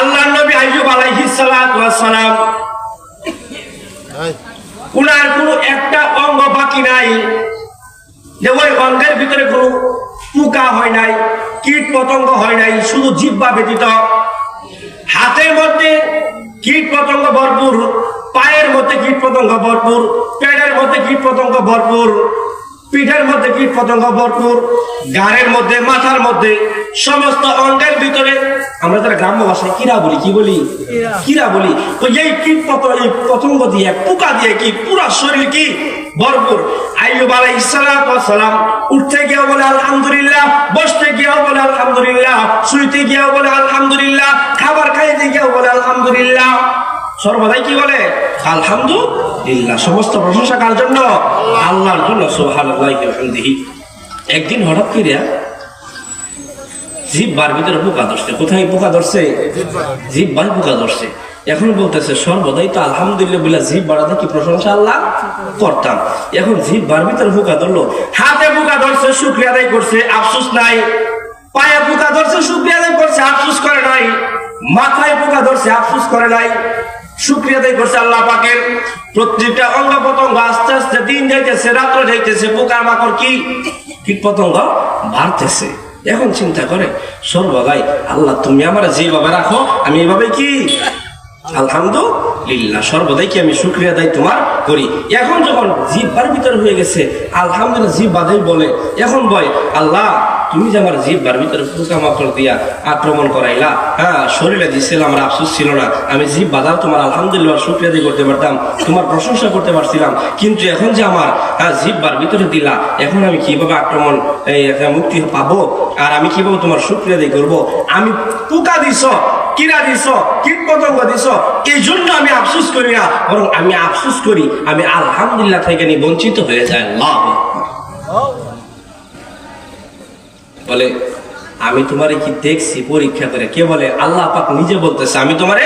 আল্লাহ নবী সালাতু ওয়াস সালাম উনার কোনো একটা অঙ্গ বাকি নাই যে ওই অঙ্গের ভিতরে কোনো পোকা হয় নাই কীট পতঙ্গ হয় নাই শুধু জিব্বা ব্যতীত। হাতের মধ্যে কীট পতঙ্গ ভরপুর পায়ের মধ্যে কীট পতঙ্গ ভরপুর পেটের মধ্যে কীট পতঙ্গ ভরপুর। পিঠের মধ্যে কীট পতঙ্গ ভরপুর গাড়ের মধ্যে মাথার মধ্যে সমস্ত অঙ্গের ভিতরে। আমরা যারা গ্রাম্য ভাষায় কিরা বলি কি বলি? কিরা। বলি? তো এই কীট পতঙ্গ এই পতঙ্গ দিয়ে পোকা দিয়ে কি পুরা শরীর কি ভরপুর? আইয়ুব ওয়াস সালাম উঠতে গিয়ে বলে আলহামদুলিল্লাহ। বসতে গিয়ে বলে আলহামদুলিল্লাহ। শুইতে গিয়ে বলে আলহামদুলিল্লাহ খাবার খাইতে গিয়ে বলে আলহামদুলিল্লাহ সর্বদাই কি বলে? আলহামদুলিল্লাহ। সমস্ত প্রশংসা কার জন্য? আল্লাহর জন্য বিহামদিহি। একদিন হঠাৎ করে জিভ বার ভিতরে পোকা ধরছে। কোথায় পোকা ধরছে? জিভ বার পোকা ধরছে। এখন বলতেছে, সর্বদাই তো আলহামদুলিল্লাহ বলে জিভ বাড়াতে কি প্রশংসা আল্লাহ করতাম। এখন জিভ বার ভিতরে পোকা ধরলো। হাতে পোকা ধরছে, শুক্রিয়া আদায় করছে, আফসুস নাই। পায়ে পোকা ধরছে, শুক্রিয়া আদায় করছে, আফসুস করে নাই। মাথায় পোকা ধরছে, আফসুস করে নাই। করছে আল্লাহ আস্তে আস্তে কি? এখন চিন্তা করে সর্বগাই আল্লাহ তুমি আমার যেভাবে রাখো, আমি এভাবে কি? আলহামদুলিল্লাহ, সর্বদাই কি আমি শুক্রিয়া দায় তোমার করি। এখন যখন জিব্বার ভিতর হয়ে গেছে, আলহামদুলিল্লাহ জিভ বাদাই বলে, এখন বয়, আল্লাহ তুমি যে আমার জিব্বার ভিতরে পোকামাকড় দিয়া আক্রমণ করাইলা হ্যাঁ শরীরে দিছিল আমার আফসোস ছিল না। আমি জিভ বাদাও তোমার আলহামদুলিল্লাহ শুক্রিয়া দিয়ে করতে পারতাম তোমার প্রশংসা করতে পারছিলাম। কিন্তু এখন যে আমার হ্যাঁ জিব্বার ভিতরে দিলা এখন আমি কীভাবে আক্রমণ এই, মুক্তি পাবো? আর আমি কীভাবে তোমার শুক্রিয়া দিয়ে করব? আমি পোকা দিছ কিরা দিছ কীট পতঙ্গ দিছ এই জন্য আমি আফসোস করি না বরং আমি আফসোস করি আমি আলহামদুলিল্লাহ থেকে বঞ্চিত হয়ে যায় আল্লাহ বলে, আমি তোমারে কি দেখছি পরীক্ষা করে? কে বলে, আল্লাহ পাক নিজে বলতেছে, আমি তোমারে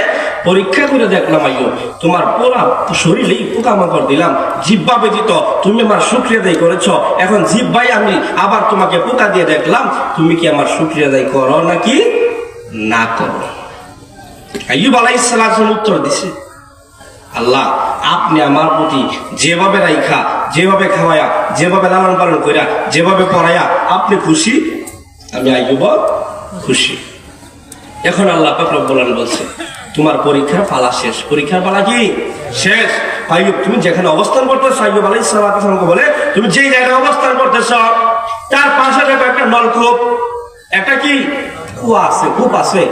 পরীক্ষা করে দেখলাম, আইয়ো, তোমার পুরা শরীরেই পোকামাকড় দিলাম জিব্বা ব্যতীত তুমি আমার শুক্রিয়া দায়ী করেছ, এখন জিব্বাই আমি আবার তোমাকে পোকা দিয়ে দেখলাম, তুমি কি আমার শুক্রিয়া দায়ী করো নাকি না করো? আইয়ুব আলাইহিস সালাম উত্তর দিছে, আল্লাহ, আপনি আমার প্রতি যেভাবে রাইখা, যেভাবে খাওয়ায়া, যেভাবে লালন পালন করিয়া যেভাবে পড়ায়া আপনি খুশি আমি আইয়ুব খুশি। এখন আল্লাহ পাক রব্বুল আলামিন বলছে, তোমার পরীক্ষার পালা শেষ। পরীক্ষার পালা কি? শেষ। আইয়ুব তুমি যেখানে অবস্থান করতেছ আইব আলাইহিস সালামকে বলে, তুমি যেই জায়গায় অবস্থান করতেছ, তার পাশে দেখো একটা নলকূপ। একটা কি? কুয়া আছে, কূপ আছে।